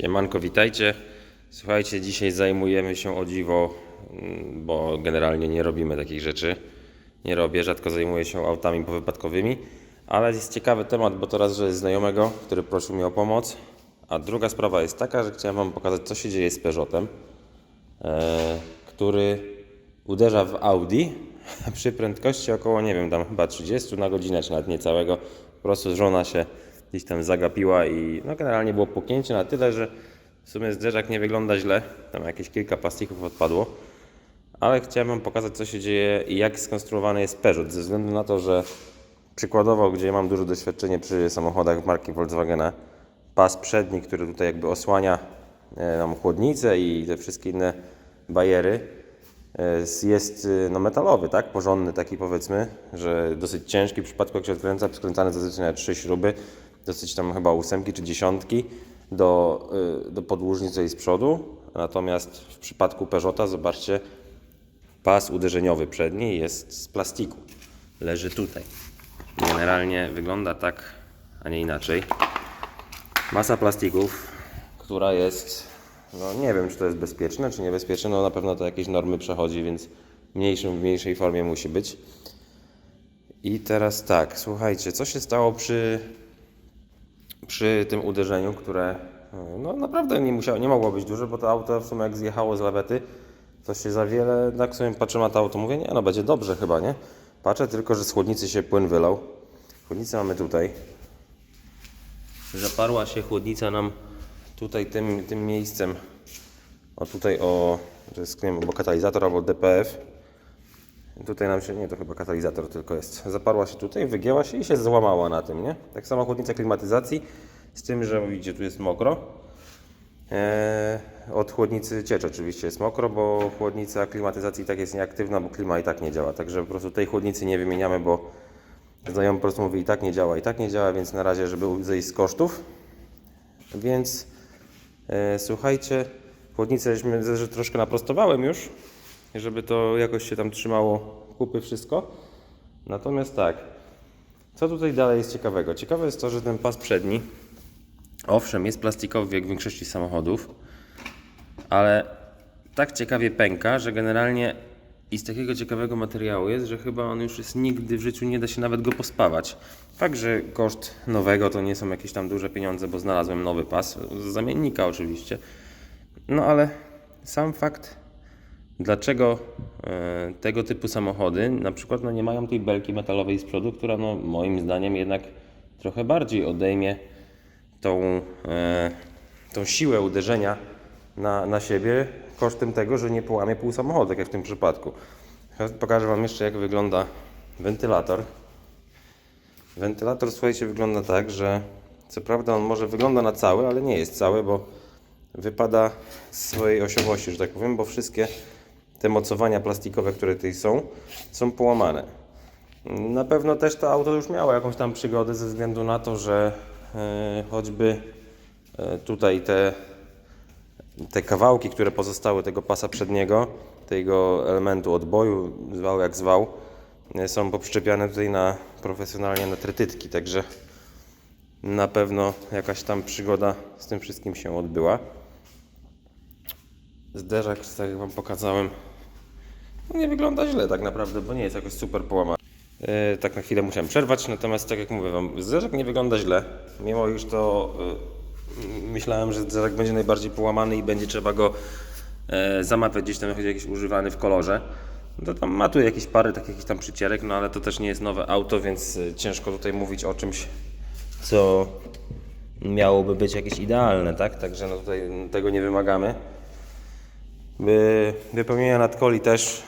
Siemanko, witajcie. Słuchajcie, dzisiaj zajmujemy się o dziwo, mm, bo generalnie nie robimy takich rzeczy. Nie robię, rzadko zajmuję się autami powypadkowymi, ale jest ciekawy temat, bo to raz, że jest znajomego, który prosił mnie o pomoc, a druga sprawa jest taka, że chciałem Wam pokazać, co się dzieje z Peugeotem, e, który uderza w Audi przy prędkości około, nie wiem, tam chyba 30 na godzinę, czy nawet niecałego. Po prostu żona się gdzieś tam zagapiła i no generalnie było puknięcie na tyle, że w sumie zderzak nie wygląda źle. Tam jakieś kilka plastików odpadło. Ale chciałem Wam pokazać, co się dzieje i jak skonstruowany jest Peugeot, ze względu na to, że przykładowo, gdzie mam duże doświadczenie przy samochodach marki Volkswagena, pas przedni, który tutaj jakby osłania e, nam chłodnicę i te wszystkie inne bajery, e, jest e, no, metalowy, tak? Porządny taki powiedzmy, że dosyć ciężki w przypadku jak się odkręca, skręcany zazwyczaj na trzy śruby, dosyć tam chyba ósemki czy dziesiątki do, e, do podłużni tutaj z przodu. Natomiast w przypadku Peugeota, zobaczcie, pas uderzeniowy przedni jest z plastiku. Leży tutaj. Generalnie wygląda tak, a nie inaczej. Masa plastików, która jest, no nie wiem czy to jest bezpieczne, czy niebezpieczne, no na pewno to jakieś normy przechodzi, więc mniejszym, w mniejszej formie musi być. I teraz tak, słuchajcie, co się stało przy, przy tym uderzeniu, które no naprawdę nie, musiało, nie mogło być duże, bo to auto w sumie jak zjechało z lawety, to się za wiele, tak sobie patrzę na to auto, mówię, nie no będzie dobrze chyba, nie? Patrzę tylko, że z chłodnicy się płyn wylał. Chłodnicę mamy tutaj. Zaparła się chłodnica nam tutaj tym, tym miejscem. O tutaj o, to jest nie wiem, albo katalizator, albo DPF. Tutaj nam się, nie to chyba katalizator tylko jest. Zaparła się tutaj, wygięła się i się złamała na tym, nie? Tak samo chłodnica klimatyzacji, z tym, że widzicie, tu jest mokro. Eee, od chłodnicy ciecz oczywiście jest mokro, bo chłodnica klimatyzacji tak jest nieaktywna, bo klima i tak nie działa. Także po prostu tej chłodnicy nie wymieniamy, bo znajomy po prostu mówi i tak nie działa, i tak nie działa, więc na razie, żeby zejść z kosztów. Więc e, słuchajcie, chłodnicę żeśmy, że troszkę naprostowałem już, żeby to jakoś się tam trzymało kupy wszystko. Natomiast tak, co tutaj dalej jest ciekawego? Ciekawe jest to, że ten pas przedni, owszem, jest plastikowy jak w większości samochodów, ale tak ciekawie pęka, że generalnie i z takiego ciekawego materiału jest, że chyba on już jest nigdy w życiu nie da się nawet go pospawać. Fakt, że koszt nowego to nie są jakieś tam duże pieniądze, bo znalazłem nowy pas, z zamiennika oczywiście. No ale sam fakt, dlaczego e, tego typu samochody na przykład no, nie mają tej belki metalowej z przodu, która no, moim zdaniem jednak trochę bardziej odejmie tą, e, tą siłę uderzenia na, na siebie kosztem tego, że nie połamie pół samochodu, tak jak w tym przypadku. Pokażę Wam jeszcze, jak wygląda wentylator. Wentylator, słuchajcie, wygląda tak, że co prawda on może wygląda na cały, ale nie jest cały, bo wypada z swojej osiowości, że tak powiem, bo wszystkie te mocowania plastikowe, które tutaj są, są połamane. Na pewno też to auto już miało jakąś tam przygodę ze względu na to, że e, choćby e, tutaj te te kawałki, które pozostały tego pasa przedniego, tego elementu odboju, zwał jak zwał, e, są poprzczepiane tutaj na profesjonalnie na trytytki, także na pewno jakaś tam przygoda z tym wszystkim się odbyła. Zderzak, tak jak Wam pokazałem, nie wygląda źle tak naprawdę, bo nie jest jakoś super połamany. E, tak na chwilę musiałem przerwać, natomiast tak jak mówię Wam, zderzak nie wygląda źle, mimo już to e, myślałem, że zderzak będzie najbardziej połamany i będzie trzeba go e, zamawiać gdzieś tam jakiś jakiś używany w kolorze. No to tam ma tu jakieś pary takich jakichś tam przycierek, no ale to też nie jest nowe auto, więc ciężko tutaj mówić o czymś, co miałoby być jakieś idealne, tak? Także no tutaj tego nie wymagamy. Wypełnienia nadkoli też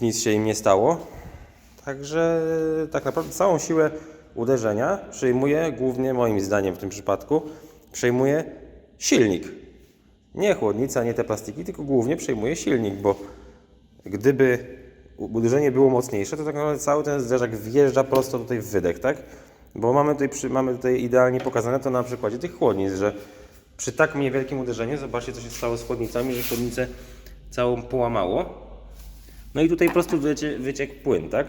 nic się im nie stało. Także tak naprawdę całą siłę uderzenia przejmuje głównie moim zdaniem w tym przypadku przejmuje silnik. Nie chłodnica, nie te plastiki, tylko głównie przejmuje silnik, bo gdyby uderzenie było mocniejsze, to tak naprawdę cały ten zderzak wjeżdża prosto tutaj w wydech, tak? Bo mamy tutaj, przy, mamy tutaj idealnie pokazane to na przykładzie tych chłodnic, że przy tak niewielkim uderzeniu, zobaczcie co się stało z chłodnicami, że chłodnicę całą połamało. No i tutaj po prostu wycie, płyn, tak?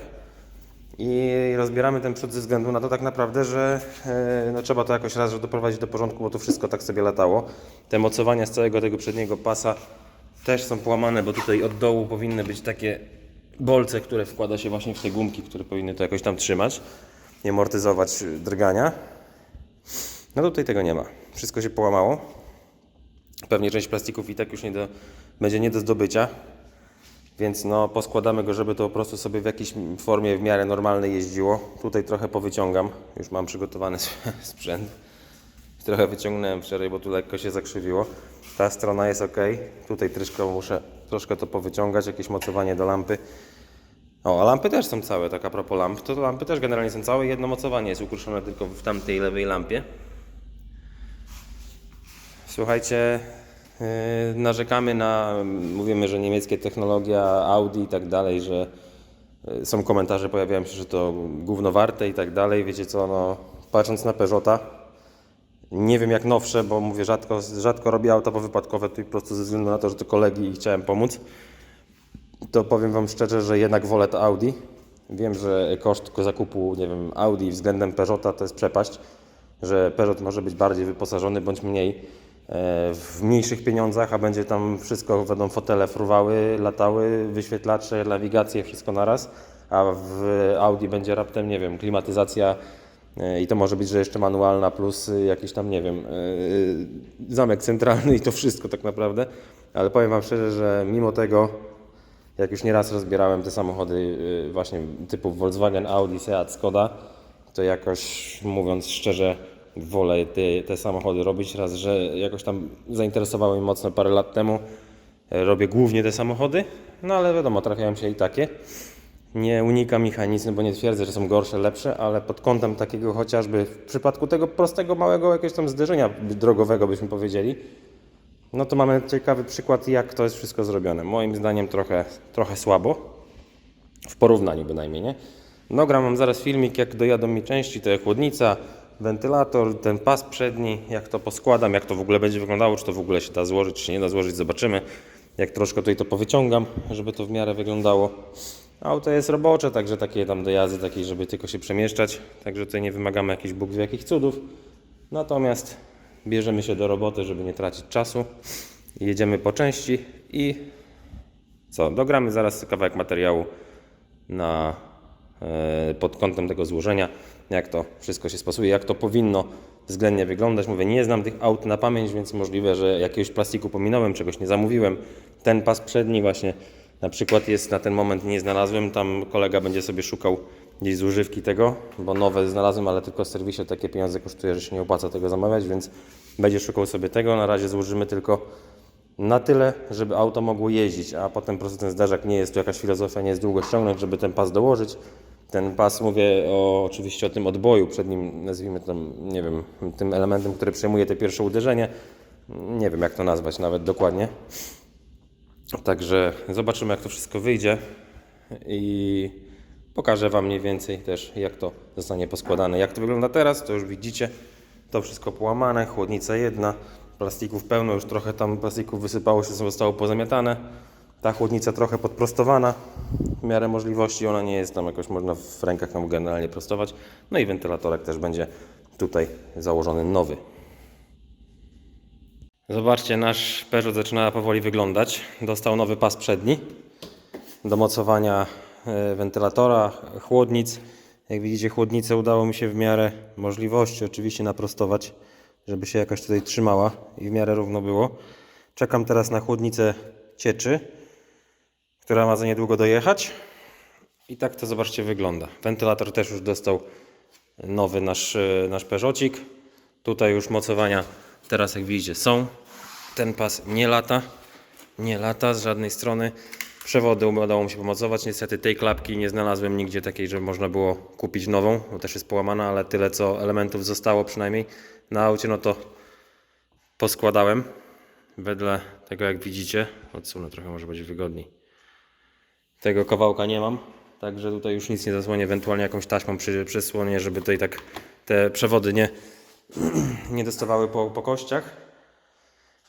I rozbieramy ten przód ze względu na to tak naprawdę, że e, no, trzeba to jakoś raz doprowadzić do porządku, bo to wszystko tak sobie latało. Te mocowania z całego tego przedniego pasa też są połamane, bo tutaj od dołu powinny być takie bolce, które wkłada się właśnie w te gumki, które powinny to jakoś tam trzymać i amortyzować drgania. No tutaj tego nie ma. Wszystko się połamało. Pewnie część plastików i tak już nie do, będzie nie do zdobycia. Więc no, poskładamy go, żeby to po prostu sobie w jakiejś formie w miarę normalnej jeździło. Tutaj trochę powyciągam. Już mam przygotowany sprzęt. Trochę wyciągnąłem wczoraj, bo tu lekko się zakrzywiło. Ta strona jest ok. Tutaj troszkę muszę troszkę to powyciągać, jakieś mocowanie do lampy. O, a lampy też są całe, tak a propos lamp, to lampy też generalnie są całe, jedno mocowanie jest ukruszone tylko w tamtej lewej lampie. Słuchajcie, narzekamy na, mówimy, że niemieckie technologia, Audi i tak dalej, że yy, są komentarze, pojawiają się, że to gówno warte i tak dalej. Wiecie co, no, patrząc na Peugeota, nie wiem jak nowsze, bo mówię, rzadko, rzadko robię auta powypadkowe, tu po prostu ze względu na to, że to kolegi i chciałem pomóc to powiem Wam szczerze, że jednak wolę to Audi. Wiem, że koszt zakupu, nie wiem, Audi względem Peugeota to jest przepaść, że Peugeot może być bardziej wyposażony bądź mniej e, w mniejszych pieniądzach, a będzie tam wszystko, będą fotele fruwały, latały, wyświetlacze, nawigacje, wszystko naraz, a w Audi będzie raptem, nie wiem, klimatyzacja e, i to może być, że jeszcze manualna plus jakiś tam, nie wiem, e, zamek centralny i to wszystko tak naprawdę. Ale powiem Wam szczerze, że mimo tego jak już nieraz rozbierałem te samochody właśnie typu Volkswagen, Audi, Seat, Skoda, to jakoś mówiąc szczerze wolę te, te samochody robić. Raz, że jakoś tam zainteresowały mnie mocno parę lat temu. E, Robię głównie te samochody, no ale wiadomo, trafiają się i takie. Nie unikam mechanizmu, bo nie twierdzę, że są gorsze, lepsze, ale pod kątem takiego chociażby w przypadku tego prostego, małego jakiegoś tam zderzenia drogowego byśmy powiedzieli, no to mamy ciekawy przykład, jak to jest wszystko zrobione. Moim zdaniem trochę, trochę słabo, w porównaniu bynajmniej, nie? No gram mam zaraz filmik, jak dojadą mi części, to jak chłodnica, wentylator, ten pas przedni, jak to poskładam, jak to w ogóle będzie wyglądało, czy to w ogóle się da złożyć, czy nie da złożyć, zobaczymy. Jak troszkę tutaj to powyciągam, żeby to w miarę wyglądało. Auto jest robocze, także takie tam dojazdy, takie, żeby tylko się przemieszczać, także tutaj nie wymagamy jakichś Bóg wie jakich cudów. Natomiast bierzemy się do roboty, żeby nie tracić czasu. Jedziemy po części i co? Dogramy zaraz kawałek materiału na, e, pod kątem tego złożenia, jak to wszystko się spasuje, jak to powinno względnie wyglądać. Mówię, nie znam tych aut na pamięć, więc możliwe, że jakiegoś plastiku pominąłem, czegoś nie zamówiłem. Ten pas przedni właśnie na przykład jest na ten moment nie znalazłem. Tam kolega będzie sobie szukał gdzieś z używki tego, bo nowe znalazłem, ale tylko w serwisie takie pieniądze kosztuje, że się nie opłaca tego zamawiać, więc będzie szukał sobie tego. Na razie złożymy tylko na tyle, żeby auto mogło jeździć, a potem po prostu ten zderzak nie jest tu jakaś filozofia, nie jest długo ściągnąć, żeby ten pas dołożyć. Ten pas, mówię o, oczywiście o tym odboju przed nim, nazwijmy to, nie wiem, tym elementem, który przejmuje te pierwsze uderzenie. Nie wiem jak to nazwać nawet dokładnie. Także zobaczymy, jak to wszystko wyjdzie i pokażę Wam mniej więcej też, jak to zostanie poskładane. Jak to wygląda teraz, to już widzicie. To wszystko połamane, chłodnica jedna, plastików pełno, już trochę tam plastików wysypało się, zostało pozamiatane. Ta chłodnica trochę podprostowana, w miarę możliwości, ona nie jest tam jakoś, można w rękach ją generalnie prostować. No i wentylatorek też będzie tutaj założony nowy. Zobaczcie, nasz Peugeot zaczyna powoli wyglądać. Dostał nowy pas przedni do mocowania e, wentylatora, chłodnic. Jak widzicie, chłodnicę udało mi się w miarę możliwości oczywiście naprostować, żeby się jakoś tutaj trzymała i w miarę równo było. Czekam teraz na chłodnicę cieczy, która ma za niedługo dojechać. I tak to zobaczcie wygląda. Wentylator też już dostał nowy nasz, e, nasz Peugeotik. Tutaj już mocowania teraz jak widzicie są. Ten pas nie lata. Nie lata z żadnej strony. Przewody udało mi się pomocować. Niestety tej klapki nie znalazłem nigdzie takiej, żeby można było kupić nową, bo też jest połamana, ale tyle co elementów zostało przynajmniej na aucie, no to poskładałem. Wedle tego jak widzicie, odsunę trochę, może będzie wygodniej. Tego kawałka nie mam, także tutaj już nic nie zasłonię, ewentualnie jakąś taśmą przy, przysłonię, żeby tutaj tak te przewody nie, nie dostawały po, po kościach.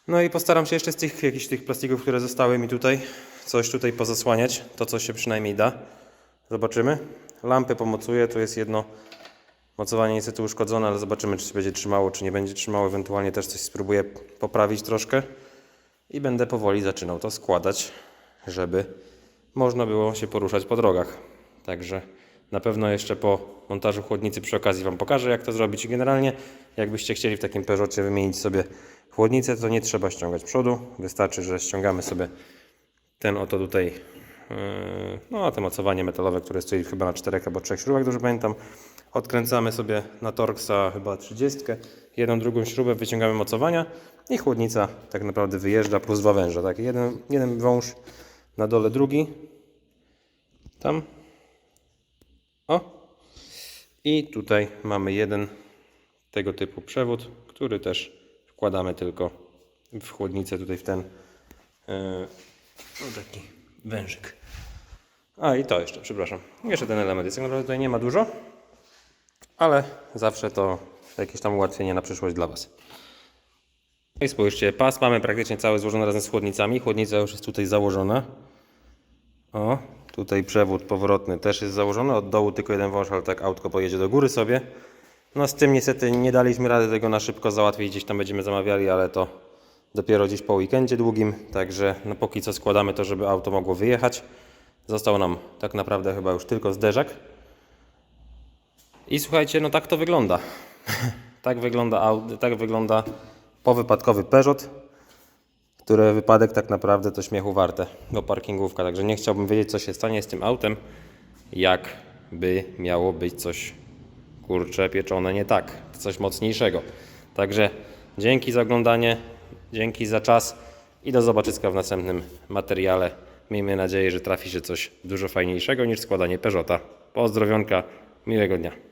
No i postaram się jeszcze z tych jakichś tych plastików, które zostały mi tutaj, coś tutaj pozasłaniać, to co się przynajmniej da. Zobaczymy. lampy pomocuje. Tu jest jedno mocowanie niestety uszkodzone, ale zobaczymy, czy się będzie trzymało, czy nie będzie trzymało. Ewentualnie też coś spróbuję poprawić troszkę. I będę powoli zaczynał to składać, żeby można było się poruszać po drogach. Także na pewno jeszcze po montażu chłodnicy przy okazji Wam pokażę, jak to zrobić. Generalnie, jakbyście chcieli w takim Peugeotie wymienić sobie chłodnicę, to nie trzeba ściągać przodu. Wystarczy, że ściągamy sobie ten oto tutaj, yy, no a to mocowanie metalowe, które stoi chyba na czterech albo trzech śrubach, dobrze pamiętam. Odkręcamy sobie na Torxa chyba 30, jedną, drugą śrubę, wyciągamy mocowania i chłodnica tak naprawdę wyjeżdża plus dwa węże. Tak? Jeden, jeden wąż na dole, drugi tam. O! I tutaj mamy jeden tego typu przewód, który też wkładamy tylko w chłodnicę, tutaj w ten yy, taki wężyk. A i to jeszcze, przepraszam. Jeszcze ten element jest. Tak naprawdę tutaj nie ma dużo, ale zawsze to jakieś tam ułatwienie na przyszłość dla Was. No i spójrzcie, pas mamy praktycznie cały złożony razem z chłodnicami. Chłodnica już jest tutaj założona. O, tutaj przewód powrotny też jest założony. Od dołu tylko jeden wąż, ale tak autko pojedzie do góry sobie. No z tym niestety nie daliśmy rady tego na szybko załatwić. Gdzieś tam będziemy zamawiali, ale to dopiero gdzieś po weekendzie długim. Także no póki co składamy to, żeby auto mogło wyjechać. Został nam tak naprawdę chyba już tylko zderzak. I słuchajcie, no tak to wygląda. tak wygląda, tak wygląda powypadkowy Peugeot, który wypadek tak naprawdę to śmiechu warte, bo parkingówka. Także nie chciałbym wiedzieć, co się stanie z tym autem, jakby miało być coś kurcze pieczone nie tak, coś mocniejszego. Także dzięki za oglądanie, dzięki za czas i do zobaczyska w następnym materiale. Miejmy nadzieję, że trafi się coś dużo fajniejszego niż składanie Peugeota. Pozdrowionka, miłego dnia.